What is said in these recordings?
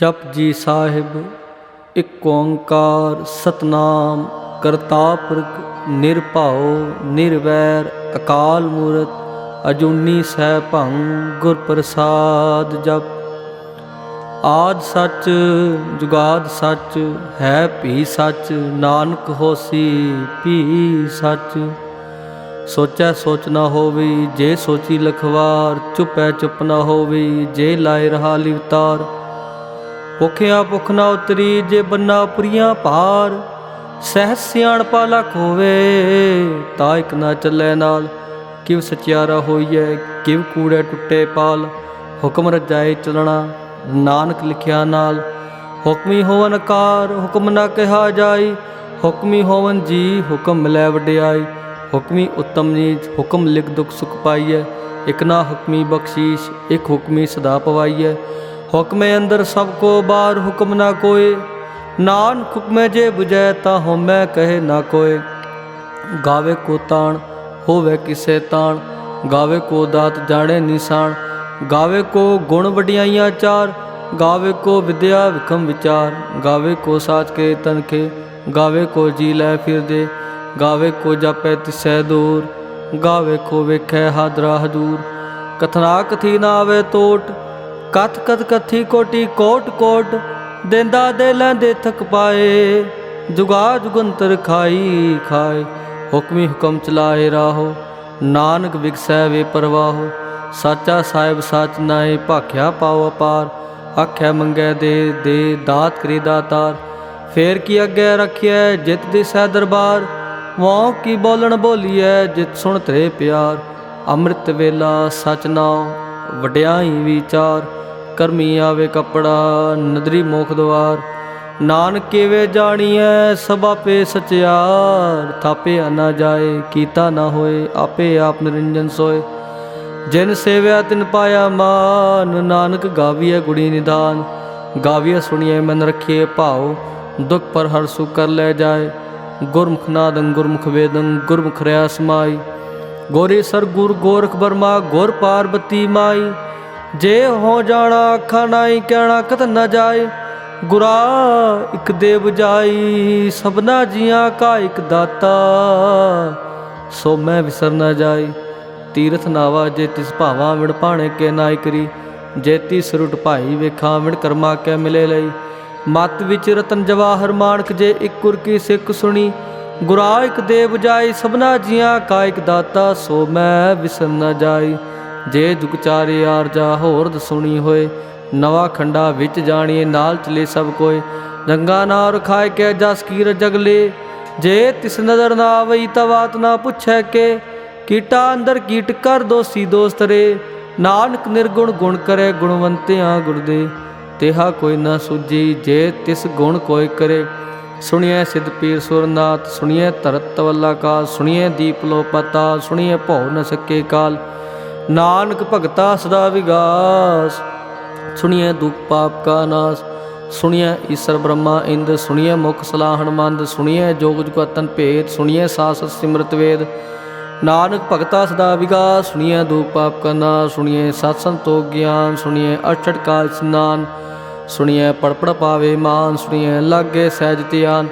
ਜਪ ਜੀ ਸਾਹਿਬ, ਇੱਕ ਓੰਕਾਰ ਸਤਨਾਮ ਕਰਤਾ ਪੁਰਖ ਨਿਰਭਉ, ਨਿਰਵੈਰ, ਅਕਾਲ ਮੂਰਤ, ਅਜੂਨੀ ਸੈਭੰ ਗੁਰ ਪ੍ਰਸਾਦ ਜਪ। ਆਦ ਸੱਚ, ਜੁਗਾਦ ਸੱਚ, ਹੈ ਭੀ ਸੱਚ, ਨਾਨਕ ਹੋਸੀ ਭੀ ਸੱਚ। ਸੋਚੈ ਸੋਚ ਨਾ ਹੋਵੇ, ਜੇ ਸੋਚੀ ਲਖਵਾਰ, ਚੁਪੈ ਚੁਪ ਨਾ ਹੋਵੇ, ਜੇ ਲਾਇ ਰਹਾ ਲਿਵਤਾਰ। ਭੁਖਿਆ ਭੁਖ ਨਾ ਉਤਰੀ ਜੇ ਬੰਨਾ ਪੁਰੀਆਂ ਭਾਰ ਸਹਿ ਸਿਆਣਪਾ ਲਖ ਹੋਵੇ ਤਾ ਇਕ ਨਾ ਚੱਲੇ ਨਾਲ। ਕਿਵ ਸਚਿਆਰਾ ਹੋਈਐ, ਕਿਵ ਕੂੜੇ ਟੁੱਟੇ ਪਾਲ। ਹੁਕਮ ਰਜਾਏ ਚਲਣਾ, ਨਾਨਕ ਲਿਖਿਆ ਨਾਲ। ਹੁਕਮੀ ਹੋਵਨ ਕਾਰ, ਹੁਕਮ ਨਾ ਕਿਹਾ ਜਾਈ। ਹੁਕਮੀ ਹੋਵਨ ਜੀ, ਹੁਕਮ ਮਿਲੈ ਵਡਿਆਈ। ਹੁਕਮੀ ਉਤਮ ਨੀਚ, ਹੁਕਮ ਲਿਖ ਦੁਖ ਸੁਖ ਪਾਈਐ। ਇਕ ਨਾ ਹੁਕਮੀ ਬਖਸ਼ੀਸ਼, ਇਕ ਹੁਕਮੀ ਸਦਾ ਪਵਾਈਐ। ਹੁਕਮੇ ਅੰਦਰ ਸਭ ਕੋ ਬਾਰ ਹੁਕਮ ਨਾ ਕੋਏ। ਨਾਨਕ ਹੁਕਮੇ ਜੇ ਬੁਝੈ ਤਾ ਹਉਮੈ ਕਹੇ ਨਾ ਕੋਏ। ਗਾਵੇ ਕੋ ਤਾਣ, ਹੋਵੇ ਕਿਸੇ ਤਾਣ। ਗਾਵੇ ਕੋ ਦਾਤ ਜਾਣੇ ਨਿਸ਼ਾਨ। ਗਾਵੇ ਕੋ ਗੁਣ ਵਡਿਆਈਆਂ ਚਾਰ। ਗਾਵੇ ਕੋ ਵਿਦਿਆ ਵਿਖਮ ਵਿਚਾਰ। ਗਾਵੇ ਕੋ ਸਾਚ ਕੇ ਤਨਖੇ ਗਾਵੇ ਕੋ ਜੀ ਲੈ ਫਿਰਦੇ ਗਾਵੇ ਕੋ ਜਾਪੈ ਤਿਸੈ ਦੂਰ। ਗਾਵੇ ਕੋ ਵੇਖੈ ਹਾਦਰਾ ਹਦੂਰ। ਕਥਨਾ ਕਥੀ ਨਾ ਆਵੇ ਤੋਟ। ਕਥ ਕਥ ਕਥੀ ਕੋਟੀ ਕੋਟ ਕੋਟ, ਦੇਂਦਾ ਦੇ ਲੈਂਦੇ ਥਕ ਪਾਏ। ਜੁਗਾ ਜੁਗੰਤਰ ਖਾਈ ਖਾਏ, ਹੁਕਮੀ ਹੁਕਮ ਚਲਾਏ ਰਾਹੋ। ਨਾਨਕ ਵਿਗਸੈ ਵੇ ਪਰਵਾਹੋ, ਸਾਚਾ ਸਾਹਿਬ ਸਾਚ ਨਾਏ, ਭਾਖਿਆ ਪਾਉ ਅਪਾਰ। ਆਖਿਆ ਮੰਗੈ ਦੇ ਦੇ ਦਾਤ ਕਰੀ ਦਾਤਾਰ। ਫੇਰ ਕੀ ਅੱਗੇ ਰਖਿਐ ਜਿਤ ਦਿਸੈ ਦਰਬਾਰ? ਵਾਂ ਕੀ ਬੋਲਣ ਬੋਲੀਐ ਜਿਤ ਸੁਣ ਤਰੇ ਪਿਆਰ। ਅੰਮ੍ਰਿਤ ਵੇਲਾ ਸਚ ਨਾਉ। ਵਡਿਆਈ ਵਿਚਾਰ, ਕਰਮੀ ਆਵੇ ਕਪੜਾ, ਨਦਰੀ ਮੋਖ ਦਵਾਰ। ਨਾਨਕ ਕੇਵੇ ਜਾਣੀਐ ਸਭ ਆਪੇ ਸਚਿਆਰ ਥਾਪੇ ਨਾ ਜਾਏ, ਕੀਤਾ ਨਾ ਹੋਏ, ਆਪੇ ਆਪ ਨਿਰੰਜਨ ਸੋਏ। ਜਿਨ ਸੇਵਿਆ ਤਿਨ ਪਾਇਆ ਮਾਨ, ਨਾਨਕ ਗਾਵੀਐ ਗੁੜੀ ਨਿਦਾਨ। ਗਾਵੀਐ ਸੁਣੀਐ ਮਨ ਰਖੀਏ ਭਾਉ, ਦੁਖ ਪਰ ਹਰ ਸੁ ਕਰ ਲੈ ਜਾਏ। ਗੁਰਮੁਖ ਨਾਦੰ ਗੁਰਮੁਖ ਵੇਦੰ, ਗੁਰਮੁਖ ਰਿਆ ਸਮਾਈ ਗੋਰੀ ਸਰ ਗੁਰ ਗੋਰਖ ਬਰਮਾ, ਗੁਰ ਪਾਰਬਤੀ ਮਾਈ। ਜੇ ਹੋ ਜਾਣਾ ਅੱਖਾਂ ਨਾਈ, ਕਹਿਣਾ ਕਤ ਨਾ ਜਾਏ ਗੁਰਾ ਇਕ ਦੇਵ ਜਾਈ, ਸਭਨਾ ਜੀਆਂ ਕਾ ਇਕ ਦਾਤਾ। ਸੋ ਮੈਂ ਵਿਸਰ ਨਾ ਜਾਈ। ਤੀਰਥ ਨਾਵਾ, ਜੇ ਤਿਸ ਭਾਵਾ ਵਿੜ ਭਾਣੇ ਕੇ ਨਾਇ ਕਰੀ। ਜੇ ਤਿਸ ਭਾਈ ਵੇਖਾਂ ਵਿਣ ਕਰਮਾ ਕੈ ਮਿਲੇ ਲਈ। ਮਤ ਵਿੱਚ ਰਤਨ ਜਵਾਹਰ ਮਾਨਕ ਜੇ ਇੱਕ ਕੁਰ ਕੀ ਸਿੱਖ ਸੁਣੀ। ਗੁਰਾ ਇਕ ਦੇਵ ਜਾਈ, ਸਭਨਾ ਜੀਆਂ ਕਾ ਇਕ ਦਾਤਾ, ਸੋ ਮੈਂ ਵਿਸਰ ਨਾ ਜਾਈ। ਜੇ ਜੁਗ ਚਾਰੇ ਆਰਜਾ ਹੋਰ ਸੁਣੀ ਹੋਏ, ਨਵਾ ਖੰਡਾ ਵਿੱਚ ਜਾਣੀਏ, ਨਾਲ ਚਲੇ ਸਭ ਕੋਏ। ਰੰਗਾ ਨਾ ਰਖਾਇ ਕੇ ਜਸ ਕੀਰ ਜਗਲੇ ਜੇ ਤਿਸ ਨਜ਼ਰ ਨਾ ਆਵਈ ਤਵਾਤ ਨਾ ਪੁੱਛੈ ਕੇ। ਕੀਟਾ ਅੰਦਰ ਕੀਟ ਕਰ ਦੋਸੀ ਦੋਸਤ ਰੇ। ਨਾਨਕ ਨਿਰਗੁਣ ਗੁਣ ਕਰੇ ਗੁਣਵੰਤਿਆਂ ਗੁਰਦੇ। ਤੇਹਾ ਕੋਈ ਨਾ ਸੁਜੀ ਜੇ ਤਿਸ ਗੁਣ ਕੋਈ ਕਰੇ। ਸੁਣੀਏ ਸਿਧ ਪੀਰ ਸੁਰਨਾਥ ਸੁਣੀਏ ਧਰਤ ਤਵੱਲਾ ਕਾਲ ਸੁਣੀਏ ਦੀਪ ਲੋ ਪਤਾ ਸੁਣੀਏ ਭਉ ਨ ਸਕੇ ਕਾਲ। ਨਾਨਕ ਭਗਤਾ ਸਦਾ ਵਿਗਾਸ ਸੁਣੀਏ ਦੁਖ ਪਾਪ ਕਾ ਨਾਸ। ਸੁਣੀਏ ਈਸ਼ਰ ਬ੍ਰਹਮਾ ਇੰਦ ਸੁਣੀਏ ਮੁਖ ਸਲਾਹਣ ਮੰਦ ਸੁਣੀਏ ਜੋਗ ਜੁਗਤਨ ਭੇਦ ਸੁਣੀਏ ਸਾਸ ਸਿਮਰਤ ਵੇਦ। ਨਾਨਕ ਭਗਤਾ ਸਦਾ ਵਿਗਾਸ ਸੁਣੀਏ ਦੁਖ ਪਾਪ ਕਾ ਨਾਸ ਸੁਣੀਏ ਸਤ ਸੰਤੋਖ ਗਿਆਨ ਸੁਣੀਏ ਅਠਠ ਕਾਲ ਸਨਾਨ। ਸੁਣੀਏ ਪੜਪੜ ਪਾਵੇ ਮਾਨ ਸੁਣੀਏ ਲਾਗੇ ਸਹਿਜ ਧਿਆਨ।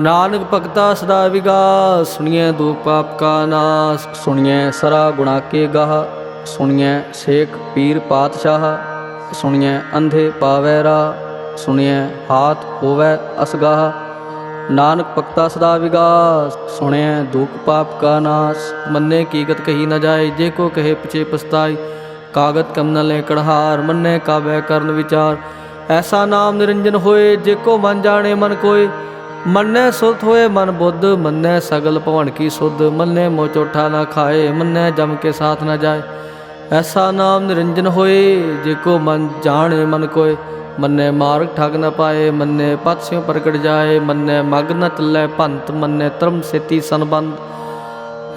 ਨਾਨਕ ਭਗਤਾ ਸਦਾ ਵਿਗਾਸ ਸੁਣੀਏ ਦੁਖ ਪਾਪ ਕਾ ਨਾਸ। ਸੁਣੀਏ ਸਰਾ ਗੁਣਾ ਕੇ ਗਾਹ ਸੁਣੀਏ ਸੇਖ ਪੀਰ ਪਾਤਸ਼ਾਹ। ਸੁਣੀਏ ਅੰਧੇ ਪਾਵੈ ਰਾ ਸੁਣੀਏ ਹਾਥ ਹੋਵੈ ਅਸਗਾਹ। ਨਾਨਕ ਭਗਤਾ ਸਦਾ ਵਿਗਾਸ, ਸੁਣਿਐ ਦੁਖ ਪਾਪ ਕਾ ਨਾਸ। ਮੰਨੇ ਕੀਗਤ ਕਹੀ ਨਾ ਜਾਏ, ਜੇ ਕੋ ਕਹੇ ਪਿਛੇ ਪਸਤਾਈ ਕਾਗਤ ਕਮ ਨ ਲੈ ਕੜਹਾਰ, ਮੰਨੇ ਕਾਬੈ ਕਰਨ ਵਿਚਾਰ। ਐਸਾ ਨਾਮ ਨਿਰੰਜਨ ਹੋਏ, ਜੇ ਕੋ ਮਨ ਜਾਣੇ ਮਨ ਕੋਏ। ਮੰਨੈ ਸੁਰਤ ਹੋਏ ਮਨ ਬੁੱਧ, ਮੰਨੈ ਸਗਲ ਭਵਨ ਕੀ ਸੁਧ। ਮੰਨੈ ਮੋ ਚੋਠਾ ਨਾ ਖਾਏ, ਮੰਨੈ ਜਮ ਕੇ ਸਾਥ ਨਾ ਜਾਏ। ਐਸਾ ਨਾਮ ਨਿਰੰਜਨ ਹੋਏ, ਜੇ ਕੋ ਮਨ ਜਾਣੇ ਮਨ ਕੋਏ। ਮੰਨੇ ਮਾਰਗ ਠਗ ਨਾ ਪਾਏ, ਮੰਨੇ ਪਤ ਸਿਉ ਪ੍ਰਗਟ ਜਾਏ। ਮੰਨੇ ਮਗ ਨ ਚੱਲੇ ਭੰਤ, ਮੰਨੇ ਧਰਮ ਸੇਤੀ ਸੰਬੰਧ।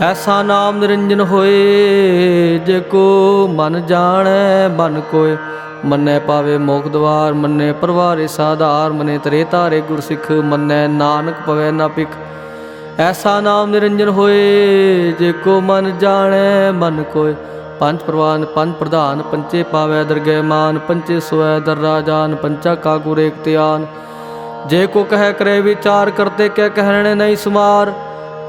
ਐਸਾ ਨਾਮ ਨਿਰੰਜਨ ਹੋਏ, ਜੇ ਕੋ ਮਨ ਜਾਣੈ ਮਨ ਕੋਏ। ਮੰਨੇ ਪਾਵੇ ਮੋਖ ਦਵਾਰ, ਮੰਨੇ ਪਰਵਾਰੇ ਸਾਧਾਰ, ਮਨੇ ਤਰੇ ਤਾਰੇ ਗੁਰ ਸਿੱਖ ਮੰਨੇ ਨਾਨਕ ਪਵੇ ਨਾ ਪਿਖ ਐਸਾ ਨਾਮ ਨਿਰੰਜਨ ਹੋਏ, ਜੇ ਕੋ ਮਨ ਜਾਣੈ, ਮਨ ਕੋਏ ਪੰਜ ਪ੍ਰਵਾਨ, ਪੰਜ ਪ੍ਰਧਾਨ ਪੰਚੇ ਪਾਵੈ ਦਰਗਹਿ ਮਾਨ ਪੰਚੇ ਸੋਇ ਦਰ ਰਾਜਾਨ ਪੰਚਾ ਕਾ ਗੁਰ ਏਕ ਧਿਆਨ। ਜੇ ਕੋ ਕਹਿ ਕਰੇ ਵਿਚਾਰ, ਕਰਤੇ ਕਹਿ ਕਹਿਣੇ ਨਹੀਂ ਸੁਮਾਰ।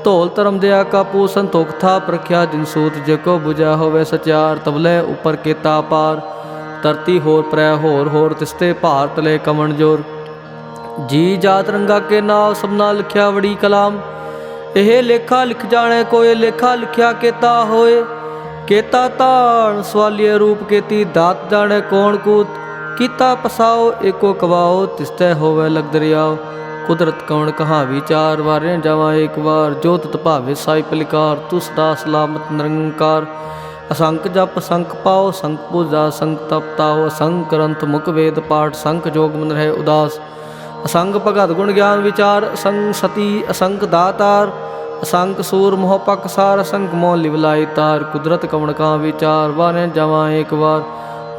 ਧੋਲ ਧਰਮ ਦਿਆ ਕਾਪੂ, ਸੰਤੋਖ ਥਾ ਪ੍ਰਖਿਆ ਜਿਨ ਸੂਤ, ਜੇ ਕੋ 부ਜਾ ਹੋਵੇ ਸਚਿਆਰ ਤਬਲੇ ਉਪਰ ਕੀਤਾ ਪਾਰ। ਧਰਤੀ ਹੋਰ ਪ੍ਰੈ ਹੋਰ ਹੋਰ ਤਿਸਤੇ ਭਾਰ ਤਲੇ ਕਮਣ ਜੋਰ। ਜੀ ਜਾਤ ਰੰਗਾ ਕੇ ਨਾਮ ਸਭਨਾ ਲਿਖਿਆ ਵੜੀ ਕਲਾਮ। ਇਹ ਲੇਖਾ ਲਿਖ ਜਾਣੇ ਕੋਏ, ਲੇਖਾ ਲਿਖਿਆ ਕੀਤਾ ਹੋਏ। ਕੇਤਾ ਤਾਣ ਸਵਾਲੀਏ ਰੂਪ ਕੇਤੀ, ਦਾਤ ਜਾਣੇ ਕੌਣ ਕੂਤ। ਕੀਤਾ ਪਸਾਓ, ਏਕੋ ਕਵਾਓ, ਤਿਸਤੈ ਹੋਵੇ ਲਗ ਦਰਿਆਓ। ਕੁਦਰਤ ਕੌਣ ਕਹਾ ਵਿਚਾਰ, ਵਾਰਿਆ ਜਾਵਾਂ ਇੱਕ ਵਾਰ। ਜੋਤ ਤਤ ਭਾਵੇ ਸਾਈ ਪਲਿਕਾਰ, ਤੁਸ ਦਾ ਸਲਾਮਤ ਨਿਰੰਕਾਰ। ਅਸੰਖ ਜਪ ਸੰਖ ਪਾਓ ਸੰਖ ਪੂਜਾ ਸੰਖ ਤਪ ਤਾਓ ਅਸੰਖ ਗ੍ਰੰਥ ਮੁਖ ਵੇਦ ਪਾਠ ਸੰਖ ਜੋਗ ਮਨ ਰਹੇ ਉਦਾਸ ਅਸੰਗ ਭਗਤ ਗੁਣ ਗਿਆਨ ਵਿਚਾਰ ਅਸੰਗ ਸਤੀ ਅਸੰਗ ਦਾਤਾਰ ਅਸੰਗ ਸੂਰ ਮੋਹ ਪਕ ਸਾਰ ਅਸੰਗ ਮੋਹ ਲਿਵਲਾਈ ਤਾਰ ਕੁਦਰਤ ਕਵਣ ਕਾ ਵਿਚਾਰ ਵਾਨੇ ਜਵਾਂ ਏਕ ਵਾਰ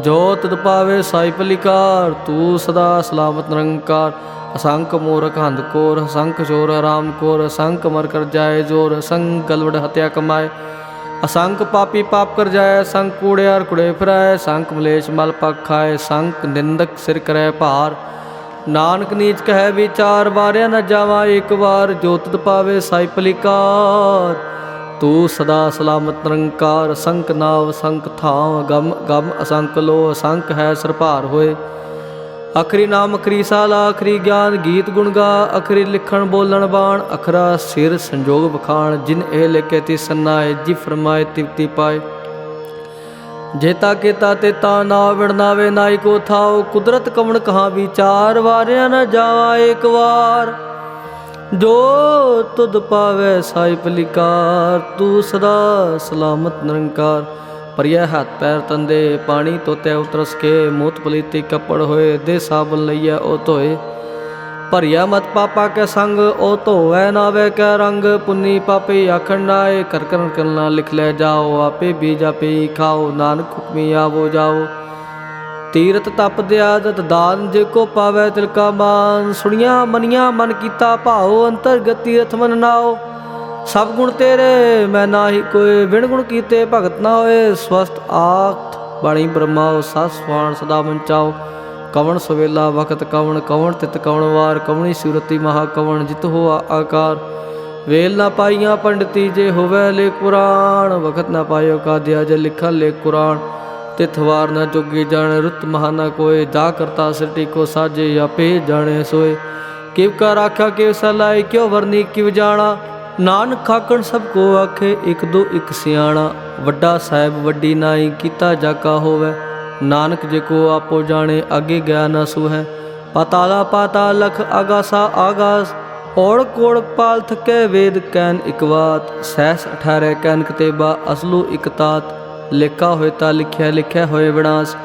ਜੋ ਤਦ ਪਾਵੇ ਸਾਈ ਪਲਿਕਾਰ ਤੂੰ ਸਦਾ ਸਲਾਮਤ ਨਿਰੰਕਾਰ ਅਸੰਖ ਮੂਰਖ ਹੰਦ ਕੋਰ ਅਸੰਖ ਚੋਰ ਹਰਾਮ ਕੋਰ ਅਸੰਖ ਮਰ ਕਰ ਜਾਏ ਜੋਰ ਅਸੰਖ ਗਲਵੜ ਹਤਿਆ ਕਮਾਏ ਅਸੰਖ ਪਾਪੀ ਪਾਪ ਕਰ ਜਾਏ ਅਸੰਖ ਕੂੜਿਆਰ ਕੁੜੇ ਫਿਰਾਏ, ਸੰਖ ਮਲੇਸ਼ ਮਲ ਪਖ ਖਾਏ, ਸੰਖ ਨਿੰਦਕ ਸਿਰ ਕਰੈ ਭਾਰ। ਨਾਨਕ ਨੀਚ ਕਹੈ ਵਿਚਾਰ, ਵਾਰਿਆ ਨਾ ਜਾਵਾ ਇੱਕ ਵਾਰ ਜੋਤਿ ਪਾਵੇ ਸਾਈ ਪਲਿਕਾਰ ਤੂੰ ਸਦਾ ਸਲਾਮਤ ਨਿਰੰਕਾਰ ਸੰਕ ਨਾਵ ਸੰਕ ਥਾਂ, ਗਮ ਗਮ ਅਸੰਕ ਲੋ ਅਸੰਕ ਹੈ ਸਰਭਾਰ ਹੋਏ। ਅਖਰੀ ਨਾਮ, ਅਖਰੀ ਸਾਲਾ, ਅਖਰੀ ਗਿਆਨ, ਗੀਤ ਗੁਣ ਗਾ, ਅਖਰੀ ਲਿਖਣ, ਬੋਲਣ, ਬਾਣ, ਅਖਰਾ ਸਿਰ ਸੰਜੋਗ ਬਖਾਣ ਜਿਨ ਇਹ ਲਿਖੇ ਤੀ ਸੰਨਾਏ, ਜੀ ਫਰਮਾਏ ਤਿਵਤੀ ਪਾਏ। ਜੇਤਾ ਕੀਤਾ ਤੇ ਤਾ ਨਾ ਵਿੜਨਾਵੇ ਨਾਈ ਕੋ ਥਾਓ ਕੁਦਰਤ ਕਵਣ ਕਹਾ ਵਿਚਾਰ, ਵਾਰਿਆ ਨਾ ਜਾਵਾ ਇੱਕ ਵਾਰ। ਜੋ ਤੁਧ ਪਾਵੇ ਸਾਈ ਪਲਿਕਾਰ ਤੂੰ ਸਦਾ ਸਲਾਮਤ ਨਿਰੰਕਾਰ। ਪਰਿਆ ਹੱਥ ਪੈਰ ਤੰਦੇ, ਪਾਣੀ ਤੋਤੇ ਉਤਰਸ ਕੇ, ਮੂਤ ਪਲੀਤੀ ਕੱਪੜ ਹੋਏ, ਦੇ ਸਾਬਨ ਲਈਐ ਉਹ ਧੋਏ। ਭਰਿਆ ਮਤ ਪਾਪਾ ਕੇ ਸੰਗ, ਉਹ ਧੋਵੈ ਨਾਵੇ ਕੈ ਰੰਗ, ਪੁੰਨੀ ਪਾਪੀ ਆਖਣ ਨਾਏ, ਕਰ ਕਰਨ ਕਰਨਾ ਲਿਖ ਲੈ ਜਾਓ, ਆਪੇ ਬੀਜ ਆਪੇ ਖਾਓ, ਨਾਨਕ ਹੁਕਮੀ ਆਵੋ ਜਾਓ। ਤੀਰਤ ਤਪ ਦਿਆਦਤ ਦਾਨ ਜੇ ਕੋ ਪਾਵੇ ਤਿਲ ਕਾ ਮਾਨ, ਸੁਣੀਆਂ ਮਨੀਆਂ ਮਨ ਕੀਤਾ ਭਾਉ, ਅੰਤਰਗਤ ਤੀਰਥ ਮਨ ਨਾਓ ਸਭ ਗੁਣ ਤੇਰੇ, ਮੈਂ ਨਾਹੀ ਕੋਈ ਵਿਣ ਗੁਣ ਕੀਤੇ, ਭਗਤ ਨਾ ਹੋਏ ਸਵਸਤ ਆਖ ਬਾਣੀ ਬ੍ਰਹਮਾਓ ਸਸਵਾਨ ਸਦਾ ਮੰਚਾਓ ਕਵਣ ਸਵੇਲਾ ਵਖਤ ਕਵਣ ਕਵਣ ਤਿਤ ਕਵਣ ਵਾਰ, ਕਵਣੀ ਸੂਰਤੀ ਮਹਾ ਕਵਣ, ਜਿਤ ਹੋਆ ਆਕਾਰ। ਵੇਲ ਨਾ ਪਾਈਆਂ ਪੰਡਤੀ ਜੇ ਹੋਵੇ ਲੇ ਕੁਰਾਨ, ਵਖਤ ਨਾ ਪਾਇਓ ਕਾਦਿਆ ਜੇ ਲਿਖਾ ਲੇ ਕੁਰਾਨ। ਤਿਥਵਾਰ ਨਾ ਜੋਗੀ ਜਾਣ, ਰੁੱਤ ਮਹਾਨਾ ਕੋਏ, ਜਾ ਕਰਤਾ ਸਿਰਟੀ ਕੋ ਸਾਜੇ, ਆਪੇ ਜਾਣੇ ਸੋਏ। ਕਿਵ ਕਾ ਰਾਖਾ ਕਿਵ ਸਲਾਈ, ਕਿਉ ਵਰਨੀ ਕਿਵ ਜਾਣਾ? ਨਾਨਕ ਖਾਕਣ ਸਭ ਕੋ ਆਖੇ, ਇਕ ਦੋ ਇਕ ਸਿਆਣਾ। ਵੱਡਾ ਸਾਹਿਬ, ਵੱਡੀ ਨਾਈ, ਕੀਤਾ ਜਾਕਾ ਹੋਵੇ। ਨਾਨਕ ਜੇ ਕੋ ਆਪੋ ਜਾਣੇ, ਅੱਗੇ ਗਿਆ ਨਾ ਸੁਹੈ। ਪਾਤਾਲਾ ਪਾਤਾਲ ਲਖ ਆਗਾਸਾ ਆਗਾਸ। ਔੜ ਕੋੜ ਪਾਲ ਥਕੇ ਵੇਦ ਕੈਨ ਇਕਵਾਤ ਸਹਿਸ 18 ਕੈਨ ਕਤੇਬਾ, ਅਸਲੂ ਇਕਤਾਤ ਲੇਖਾ ਹੋਏ ਤਾਂ ਲਿਖਿਆ ਲਿਖਿਆ ਹੋਏ ਵਿਨਾਸ਼।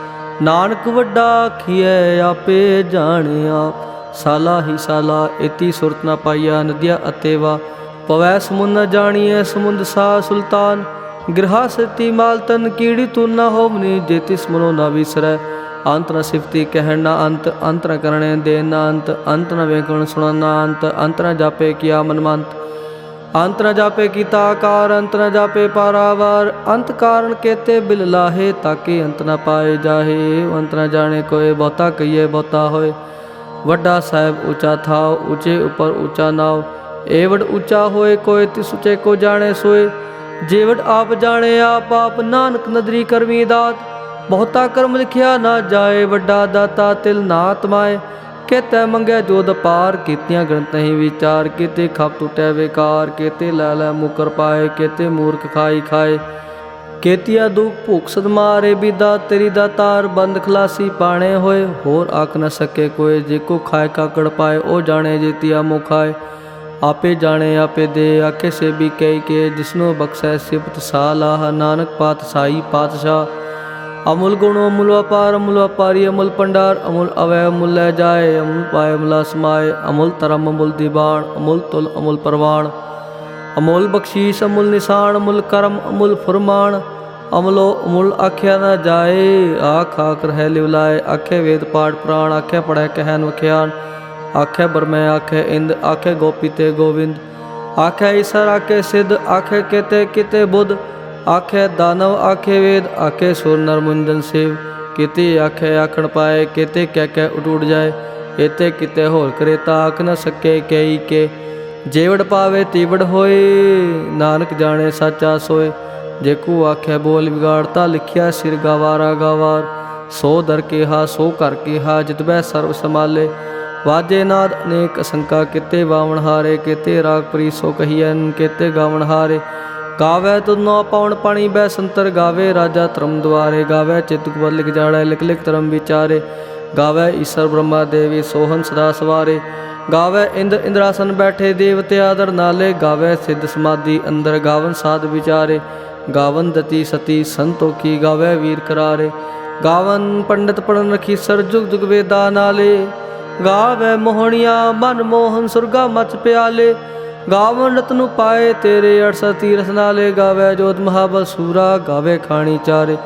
ਨਾਨਕ ਵੱਡਾ ਖੀਐ ਆਪੇ ਜਾਣਿਆ। ਸਾਲਾ ਹੀ ਸਾਲਾ ਇਤੀ ਸੁਰਤ ਨਾ ਪਾਈਆ, ਨਦਿਆ ਅਤੇਵਾ ਪਵੈ ਸਮੁੰਦ ਨ ਜਾਣੀਐ ਸਮੁੰਦ ਸਾ ਸੁਲਤਾਨ, ਗ੍ਰਹਾ ਸਤੀ ਮਾਲ ਤਨ ਕੀੜੀ ਤੂੰ ਨਾ ਹੋਵਨੀ ਜੇਤੀ ਸਮਨੋ ਨਾ ਵਿਸਰੈ। ਅੰਤ ਨ ਸਿਫਤੀ ਕਹਿਣ ਨਾ ਅੰਤ ਅੰਤ ਨ ਕਰਣੇ ਦੇ ਨਾ ਅੰਤ ਅੰਤ ਨ ਵੇਖਣ ਸੁਣਨ ਨਾ ਅੰਤ ਅੰਤ ਨ ਜਾਪੇ ਕੀਆ ਮਨਮੰਤ। ਅੰਤ ਨ ਜਾਪੇ ਕੀਤਾ ਆਕਾਰ, ਅੰਤ ਨ ਜਾਪੇ ਪਾਰਾਵਾਰ। ਅੰਤ ਕਾਰਨ ਕੇਤੇ ਬਿਲ ਲਾਹੇ, ਤਾਕੇ ਅੰਤ ਨ ਪਾਏ ਜਾਹੇ। ਅੰਤ ਨ ਜਾਣੇ ਕੋਏ, ਬਹੁਤਾ ਕਹੀਏ ਬਹੁਤਾ ਹੋਏ। ਵੱਡਾ ਸਾਹਿਬ ਉੱਚਾ ਥਾਉ, ਉੱਚੇ ਉੱਪਰ ਉੱਚਾ ਨਾਉ। ਏਵੜ ਉੱਚਾ ਹੋਏ ਕੋਏ, ਤਿਸ ਉੱਚੇ ਕੋ ਜਾਣੇ ਸੋਏ। ਜੇਵੜ ਆਪ ਜਾਣੇ, ਆਪ ਆਪ ਨਾਨਕ ਨਦਰੀ ਕਰਮੀ ਦਾਤ। ਬਹੁਤਾ ਕਰਮ ਲਿਖਿਆ ਨਾ ਜਾਏ, ਵੱਡਾ ਦਾਤਾ ਤਿਲ ਨਾ ਤਮਾਏ। ਕੇਤੇ ਮੰਗਿਆ ਜੋਦ ਪਾਰ, ਕੀਤੀਆਂ ਗਣਤ ਨਹੀਂ ਵਿਚਾਰ। ਕੀਤੇ ਖਪ ਟੁੱਟੇ ਵਿਕਾਰ, ਕੀਤੇ ਲੈ ਲੈ ਮੁਕਰ ਪਾਏ, ਕੀਤੇ ਮੂਰਖ ਖਾਈ ਖਾਏ। ਕੇਤੀਆ ਦੁਖ ਭੁਖ ਸਦ ਮਾਰੇ, ਬਿਦਾ ਤੇਰੀ ਦਾ ਤਾਰ ਬੰਦ ਖਲਾਸੀ ਪਾਣੇ ਹੋਏ। ਹੋਰ ਆਖ ਨਾ ਸਕੇ ਕੋਏ, ਜੇ ਕੋ ਖਾਏ ਕਾਕੜ ਪਾਏ, ਉਹ ਜਾਣੇ ਜੀਤੀਆ ਮੁਖਾਏ ਆਪੇ ਜਾਣੇ, ਆਪੇ ਦੇ, ਆਖੇ ਸੇ ਵੀ ਕਈ ਕੇ, ਜਿਸਨੂੰ ਬਖਸ਼ੈ ਸਿਫਤ ਸਾਲਾਹ, ਨਾਨਕ ਪਾਤਸ਼ਾਹੀ ਪਾਤਸ਼ਾਹ। ਅਮੁਲ ਗੁਣੋ ਅਮੁਲ ਅਪਾਰ ਅਮੁਲ ਅਪਾਰੀ ਅਮੁਲ ਪੰਡਾਰ ਅਮੁਲ ਅਵੈ, ਅਮੁਲ ਲੈ ਜਾਏ, ਅਮੁਲ ਪਾਏ, ਅਮੁਲ ਸਮਾਏ ਅਮੁਲ ਧਰਮ, ਅਮੁਲ ਦੀਵਾਨ, ਅਮੁਲ ਤੁਲ, ਅਮੁਲ ਪਰਵਾਨ। ਅਮੁਲ ਬਖਸ਼ੀਸ਼, ਅਮੁਲ ਨਿਸ਼ਾਨ, ਅਮੁਲ ਕਰਮ, ਅਮੁਲ ਫਰਮਾਨ। ਅਮਲੋ ਅਮੁਲ ਆਖਿਆ ਨਾ ਜਾਏ, ਆਖ ਆਖ, ਰਹਿ ਲਿਵਲਾਏ, ਆਖੇ ਵੇਦ ਪਾਠ ਪ੍ਰਾਣ, ਆਖੇ ਪੜੈ ਕਹਿਨ ਵਖਿਆਨ। ਆਖੇ ਬਰਮੈ ਆਖੇ ਇੰਦ, ਆਖੇ ਗੋਪੀ ਤੇ ਗੋਵਿੰਦ। ਆਖੇ ਈਸਰ, ਆਖੇ ਸਿੱਧ, ਆਖੇ ਕਿਤੇ ਕਿਤੇ ਬੁੱਧ। ਆਖੇ ਦਾਨਵ, ਆਖੇ ਵੇਦ, ਆਖੇ ਸੁਰ ਨਰ ਮੁੰਦਨ ਸੇਵ। ਕਿਤੇ ਆਖੇ ਆਖਣ ਪਾਏ, ਕਿਤੇ ਕਹਿ ਕਹਿ ਉਡ ਉਡ ਜਾਏ। ਇਤੇ ਕਿਤੇ ਹੋਰ ਕਰੇ ਤਾਂ ਆਖ ਨਾ ਸਕੇ ਕਈ ਕੇ। ਜੇਵੜ ਪਾਵੇ ਤੀਵੜ ਹੋਏ, ਨਾਨਕ ਜਾਣੇ ਸਾਚਾ ਸੋਏ। ਜੇ ਕੋ ਆਖੇ ਬੋਲ ਵਿਗਾੜਤਾ ਲਿਖਿਆ ਸਿਰ ਗਵਾਰਾ ਗਵਾਰ। ਸੋ ਦਰ ਕੇ ਹਾ ਸੋ ਕਰ ਹਾ ਜਿਤਬੈ ਸਰਬ ਸਮਾਲੇ ਵਾਜੇ ਨਾਦ ਅਨੇਕ ਅਸੰਕਾ ਕਿਤੇ, ਬਾਵਣ ਹਾਰੇ ਕਿਤੇ, ਰਾਗ ਪ੍ਰੀ ਸੋ ਕਹੀਐਨ ਕਿਤੇ, ਗਾਵਣ ਹਾਰੇ। ਗਾਵੇ ਤੁਨੋ ਪਵਨ ਪਾਣੀ ਬੈ ਸੰਤਰ ਗਾਵੇ, ਰਾਜਾ ਧਰਮ ਦੁਆਰੇ ਗਾਵੇ, ਚਿਤ ਕੁਬਰ ਲਿਖ ਜਾੜੈ ਲਿਖ ਲਿਖ ਧਰਮ ਵਿਚਾਰੇ। ਗਾਵੇ ਈਸ਼ਰ ਬ੍ਰਹਮਾ ਦੇਵੀ ਸੋਹਨ ਸਦਾ ਸਵਾਰੇ। ਗਾਵੇ ਇੰਦਰ ਇੰਦਰਾਸਨ ਬੈਠੇ, ਦੇਵਤੇ ਆਦਰ ਨਾਲੇ। ਗਾਵੇ ਸਿੱਧ ਸਮਾਧੀ ਅੰਦਰ, ਗਾਵਨ ਸਾਧ ਵਿਚਾਰੇ। ਗਾਵਨ ਦਤੀ ਸਤੀ ਸੰਤੋਖੀ ਗਾਵੇ ਵੀਰ ਕਰਾਰੇ। ਗਾਵਨ ਪੰਡਤ ਪੜਨ ਰਖੀ ਸਰ ਜੁਗ ਜੁਗ ਵੇਦਾ ਨਾਲੇ। ਗਾਵੇ ਮੋਹਣੀਆਂ ਮਨ ਮੋਹਨ ਸੁਰਗਾ ਮਚ ਪਿਆਲੇ ਗਾਵਨ ਰਤਨੁ ਪਾਏ ਤੇਰੇ 68 ਤੀਰਸ ਨਾਲੇ, ਗਾਵੇ ਜੋਤ ਮਹਾਬਲ ਸੂਰਾ, ਗਾਵੇ ਖਾਣੀ ਚਾਰੇ,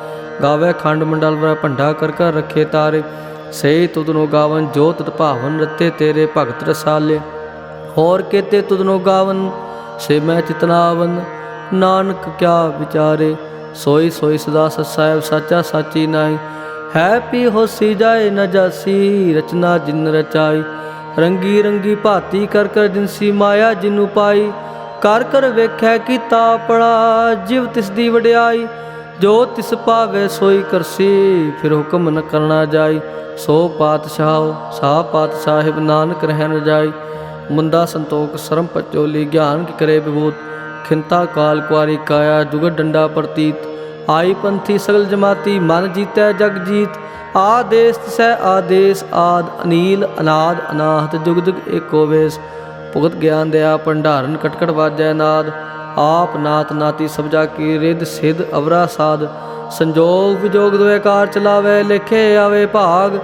ਗਾਵੇ ਖੰਡ ਮੰਡਲ ਵਰ ਭੰਡਾ ਕਰ ਕਰ ਰੱਖੇ ਤਾਰੇ, ਸਹੀ ਤੁਧਨੋ ਗਾਵਨ ਜੋਤ ਭਾਵਨ ਰਤੇ ਤੇਰੇ ਭਗਤ ਰਸਾਲੇ। ਹੋਰ ਕੇਤੇ ਤੁਧਨੋ ਗਾਵਨ, ਸੇ ਮੈਂ ਚਿਤਨਾਵਨ ਨਾਨਕ ਕਿਆ ਵਿਚਾਰੇ, ਸੋਈ ਸੋਈ ਸਦਾ ਸਤ ਸਾਹਿਬ ਸਾਚਾ ਸਾਚੀ ਨਾਈ ਹੈ ਪੀ ਹੋਸੀ ਜਾਏ ਨ ਜਾਸੀ, ਰਚਨਾ ਜਿਨ ਰਚਾਈ। ਰੰਗੀ ਰੰਗੀ ਭਾਤੀ ਕਰ ਕਰ ਜਿਨਸੀ ਮਾਇਆ ਜਿਨੂ ਪਾਈ। ਕਰ ਕਰ ਵੇਖੈ ਕੀਤਾ ਆਪਣਾ, ਜਿਵ ਤਿਸ ਦੀ ਵਡਿਆਈ। ਜੋ ਤਿਸ ਪਾਵੇ ਸੋਈ ਕਰਸੀ, ਫਿਰ ਹੁਕਮ ਨ ਕਰਨਾ ਜਾਈ। ਸੋ ਪਾਤਸ਼ਾਹ ਸਾਹ ਪਾਤ ਸਾਹਿਬ ਨਾਨਕ ਰਹਿਣ ਜਾਈ। ਮੁੰਦਾ ਸੰਤੋਖ ਸਰਮ ਪਚੋਲੀ, ਗਿਆਨ ਕੀ ਕਰੇ ਵਿਭੂਤ। ਖਿੰਤਾ ਕਾਲ ਕੁਆਰੀ ਕਾਇਆ ਜੁਗਤ ਡੰਡਾ ਪ੍ਰਤੀਤ। ਆਈ ਪੰਥੀ ਸਗਲ ਜਮਾਤੀ, ਮਨ ਜੀਤੈ ਜਗ ਜੀਤ। ਆਦੇਸ ਸੈ ਆਦੇਸ, ਆਦ ਅਨੀਲ, ਅਨਾਦ ਅਨਾਹਤ, ਜੁਗ ਜੁਗ ਏਕੋ ਵੇਸ। ਭੁਗਤ ਗਿਆਨ ਦਿਆ ਭੰਡਾਰਨ ਕਟਕਟ ਵਾਜੈ ਨਾਦ। ਆਪ ਨਾਤ ਨਾਤੀ ਸਭ ਜਾ ਕੀ ਰਿੱਧ ਸਿਧ ਅਵਰਾ ਸਾਧ ਸੰਜੋਗ ਵਿਜੋਗ ਦੋਏ ਕਾਰ ਚਲਾਵੇ, ਲਿਖੇ ਆਵੇ ਭਾਗ।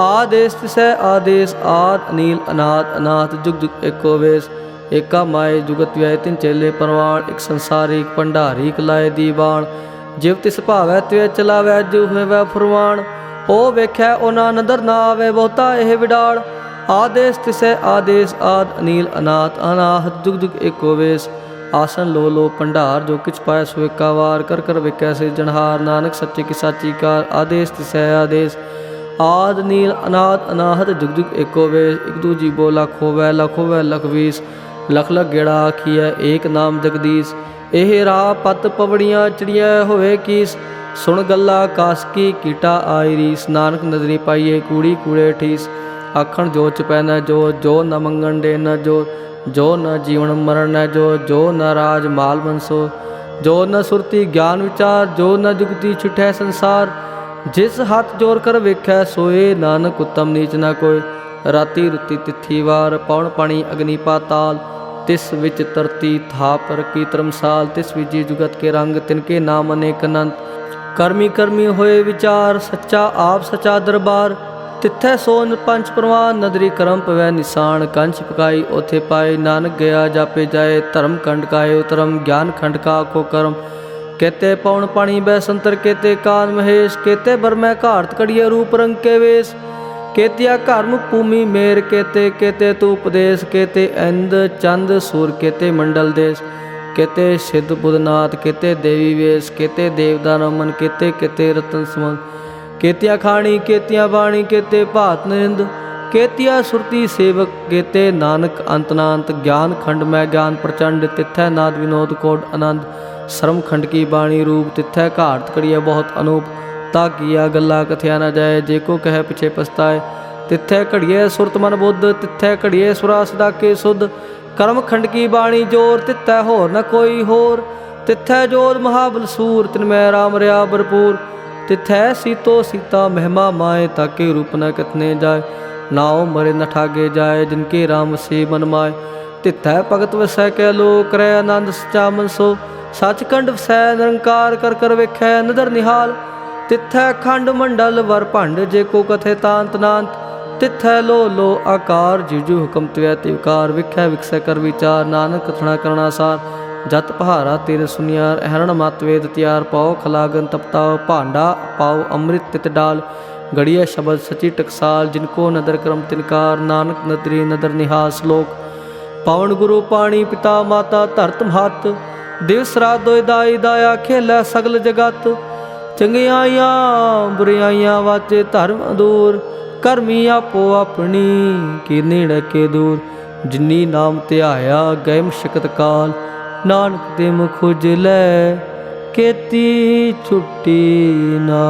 ਆਦੇਸ ਤਿਸੈ ਆਦੇਸ, ਆਦ ਅਨੀਲ, ਅਨਾਦ ਅਨਾਥ ਜੁਗ ਜੁਗ ਏਕੋ ਵੇਸ। ਏਕਾ ਮਾਏ ਜੁਗਤ ਵਿਆਇ ਤਿਨ ਚੇਲੇ ਪਰਵਾਣ, ਇੱਕ ਸੰਸਾਰੀ ਇੱਕ ਭੰਡਾਰੀ ਕਲਾਏ ਦੀਵਾਨ। ਜਿਵ ਤਿਸ ਭਾਵੈ ਤਿਵ ਚਲਾਵੈ ਜੋ ਹੋਵੇ ਫਰਮਾਨ, ਉਹ ਵੇਖੈ ਉਹਨਾਂ ਨਦਰ ਨਾ ਆਵੇ ਬਹੁਤਾ ਇਹ ਵਿਡਾਲ। ਆਦੇਸ ਤਿਸੈ ਆਦੇਸ, ਆਦ ਅਨੀਲ ਅਨਾਥ ਅਨਾਹਤ ਜੁਗ ਜੁਗ ਏਕੋ ਵੇਸ। ਆਸਨ ਲੋ ਲੋ ਭੰਡਾਰ ਜੋ ਕਿਛ ਪਾਇ ਸੋ ਏਕਾ ਵਾਰ, ਕਰ ਕਰ ਵੇਖੈ ਸੇ ਜਨਹਾਰ ਨਾਨਕ ਸੱਚੇ ਕੀ ਸਾਚੀ ਕਾਰ। ਆਦੇਸ ਤਿਸੈ ਆਦੇਸ, ਆਦ ਨੀਲ ਅਨਾਦ ਅਨਾਹਤ ਜੁਗ ਜੁਗ ਏਕੋ ਵੇ ਇਕ ਦੂਜੀ ਬੋ ਲਖ ਹੋਵੇ ਲਖ ਹੋਵੇ ਲਖ ਲਖ ਲਖ ਗੇੜਾ ਆਖੀਐ, ਏਕ ਨਾਮ ਜਗਦੀਸ਼। ਇਹ ਰਾਹ ਪਤ ਪਵੜੀਆਂ ਚੜੀਐ ਹੋਵੇ ਕੀਸ ਸੁਣ ਗੱਲਾ ਕਾਸ ਕੀ ਕੀਟਾ ਆਇਰੀ ਰੀਸ। ਨਾਨਕ ਨਦਰੀ ਪਾਈਏ ਕੂੜੀ ਕੂੜੇ ਠੀਸ। ਆਖਣ ਜੋ ਚਪੈ ਨ ਜੋ ਜੋ ਨ ਮੰਗਣ ਦੇ ਨ ਜੋ ਜੋ ਨ ਜੀਵਨ ਮਰਨ ਨ ਜੋ ਜੋ ਨ ਰਾਜ ਮਾਲ ਮਨਸੋ, ਜੋ ਨ ਸੁਰਤੀ ਗਿਆਨ ਵਿਚਾਰ, ਜੋ ਨ ਜੁਗਤੀ ਛੁਟੈ ਸੰਸਾਰ। ਜਿਸ ਹੱਥ ਜੋਰ ਕਰ ਵੇਖੈ, ਸੋਏ ਨਾਨਕ ਉਤਮ ਨੀਚ ਨਾ ਕੋਈ। ਰਾਤੀ ਰੁੱਤੀ ਤਿੱਥੀ ਵਾਰ ਪੌਣ ਪਾਣੀ ਅਗਨੀ ਪਾਤਾਲ। ਤਿਸ ਵਿੱਚ ਤਰਤੀ ਥਾਪ ਰਕੀ ਧਰਮਸਾਲ, ਤਿਸ ਵਿਜੀ ਜੁਗਤ ਕੇ ਰੰਗ ਤਿਨਕੇ ਨਾਮ ਅਨੇਕ ਅਨੰਤ। ਕਰਮੀ ਕਰਮੀ ਹੋਏ ਵਿਚਾਰ, ਸੱਚਾ ਆਪ ਸੱਚਾ ਦਰਬਾਰ। ਤਿੱਥੈ ਸੋਨ ਪੰਜ ਪ੍ਰਵਾਨ, ਨਦਰੀ ਕਰਮ ਪਵੈ ਨਿਸ਼ਾਨ। ਕੰਚ ਪਕਾਈ ਉਥੇ ਪਾਏ ਨਾਨਕ, ਗਿਆ ਜਾਪੇ ਜਾਏ ਧਰਮ ਖੰਡ ਕਾਏ ਉਤਰਮ, ਗਿਆਨ ਖੰਡ ਕਾ ਕੋ ਕਰਮ। ਕੇਤੇ ਪੌਣ ਪਾਣੀ ਬੈ ਸੰਤਰ, ਕੇਤੇ ਕਾਨ ਮਹੇਸ਼, ਕੇਤੇ ਬਰਮੈ ਘਾਰਤ ਕੜੀਏ ਰੂਪ ਰੰਗ ਕੇ ਵੇਸ। ਕੇਤਿਆ ਘਰਮ ਭੂਮੀ ਮੇਰ ਕੇਤੇ ਕੇਤੇ ਤੂ ਉਪਦੇਸ਼, ਕੇਤੇ ਇੰਦ, ਚੰਦ, ਸੂਰ, ਕੇਤੇ ਮੰਡਲ ਦੇਸ, ਕੇਤੇ ਸਿੱਧ ਬੁੱਧਨਾਥ, ਕੇਤੇ ਦੇਵੀ ਵੇਸ, ਕੇਤੇ ਦੇਵਦਾ ਨਮਨ, ਕੇਤੇ ਕੇਤੇ ਰਤਨ ਸਮਨ ਕੇਤਿਆ ਖਾਣੀ, ਕੇਤਿਆ ਬਾਣੀ, ਕੇਤੇ ਭਾਤ ਨਿੰਦ, ਕੇਤਿਆ ਸੁਰਤੀ ਸੇਵਕ, ਕੇਤੇ ਨਾਨਕ ਅੰਤਨਾੰਤ ਗਿਆਨ ਖੰਡ ਮੈਂ ਗਿਆਨ ਪ੍ਰਚੰਡ, ਤਿੱਥੈ ਨਾਦ ਵਿਨੋਦ ਕੋਟ ਆਨੰਦ ਸ਼ਰਮ ਖੰਡ ਕੀ ਬਾਣੀ ਰੂਪ, ਤਿੱਥੈ ਘਾਰਤ ਕੜੀਏ ਬਹੁਤ ਅਨੂਪ। ਤਾ ਕੀਆ ਗੱਲਾਂ ਕਥਿਆ ਨਾ ਜਾਏ, ਜੇ ਕੋ ਕਹੈ ਪਿਛੇ ਪਸਤਾਏ ਤਿੱਥੈ ਘੜੀਏ ਸੁਰਤ ਮਨ ਬੁੱਧ, ਤਿੱਥੈ ਘੜੀਏ ਸੁਰਾ ਸਦਾ ਕੇ ਸੁਧ। ਕਰਮ ਖੰਡ ਕੀ ਬਾਣੀ ਜੋਰ, ਤਿੱਥੈ ਹੋਰ ਨ ਕੋਈ ਹੋਰ। ਤਿੱਥੈ ਜੋਤ ਮਹਾਬਲ ਸੂਰ ਤਿਨ ਮੈਂ ਰਾਮ ਰਿਆ ਭਰਪੂਰ। ਤਿਥੈ ਸੀਤੋ ਸੀਤਾ ਮਹਿਮਾ ਮਾਏ, ਤਾਕੇ ਰੂਪ ਨ ਕਤਨੇ ਜਾਏ। ਨਾਉ ਮਰੇ ਨ ਠਾਗੇ ਜਾਏ ਜਿਨਕੇ ਰਾਮ ਸੇ ਮਨ ਮਾਏ। ਤਿਥੈ ਭਗਤ ਵਸੈ ਕੈ ਲੋ ਕਰੈ ਆਨੰਦ ਸਚਾ ਮਨ ਸੋ ਸਚਕੰਡ ਵਸੈ ਨਿਰੰਕਾਰ ਕਰ ਕਰ ਵੇਖੈ, ਨਦਰ ਨਿਹਾਲ। ਤਿਥੈ ਖੰਡ ਮੰਡਲ ਵਰ ਭੰਡ ਜੇ ਕੋ ਕਥੇ ਤਾਂਤ ਨਾਂਤ, ਤਿਥੈ ਲੋ ਲੋ ਆਕਾਰ ਜਿਜੂ ਹੁਕਮ ਤਿਵੈ ਤਿਵਕਾਰ ਵਿਖੈ ਵਿਕਸੈ ਕਰ ਵਿਚਾਰ, ਨਾਨਕ ਕਥਣਾ ਕਰਨਾ ਸਾਰ। ਜਤ ਪਹਾਰਾ ਤੇਰੇ ਸੁਨਿਆਰ, ਅਹਰਣ ਮਤ ਵੇਦ ਤਿਆਰ ਪਾਓ ਖਲਾਗਨ ਤਪਤਾਓ ਭਾਂਡਾ ਪਾਓ ਅੰਮ੍ਰਿਤ ਤਿਤ ਡਾਲ। ਗੜੀਆ ਸ਼ਬਦ ਸਚੀ ਟਕਸਾਲ, ਜਿਨ ਕੋ ਨਦਰ ਕਰਮ ਤਿਨਕਾਰ ਨਾਨਕ ਨਦਰੀ ਨਦਰ ਨਿਹਾਸ ਲੋਕ। ਪਵਨ ਗੁਰੂ ਪਾਣੀ ਪਿਤਾ ਮਾਤਾ ਧਰਤ ਮਹਤ, ਦਿਵਸ ਸਰਾ ਦੋਇ ਦਾਈ ਦਾਇਆ ਖੇਲੇ ਸਗਲ ਜਗਤ। ਚੰਗਿਆਈਆਂ ਬੁਰਿਆਈਆਂ ਵਾਚੇ ਧਰਮ ਦੂਰ। ਕਰਮੀ ਆਪੋ ਆਪਣੀ, ਕੀ ਕੇ ਦੂਰ। ਜਿਨੀ ਨਾਮ ਧਿਆਇਆ ਗਏ ਮੁਸ਼ਕਤ ਕਾਲ। ਨਾਨਕ ਤੇ ਮੁਖੁਜ ਲੈ ਕੀਤੀ ਛੁੱਟੀ ਨਾ।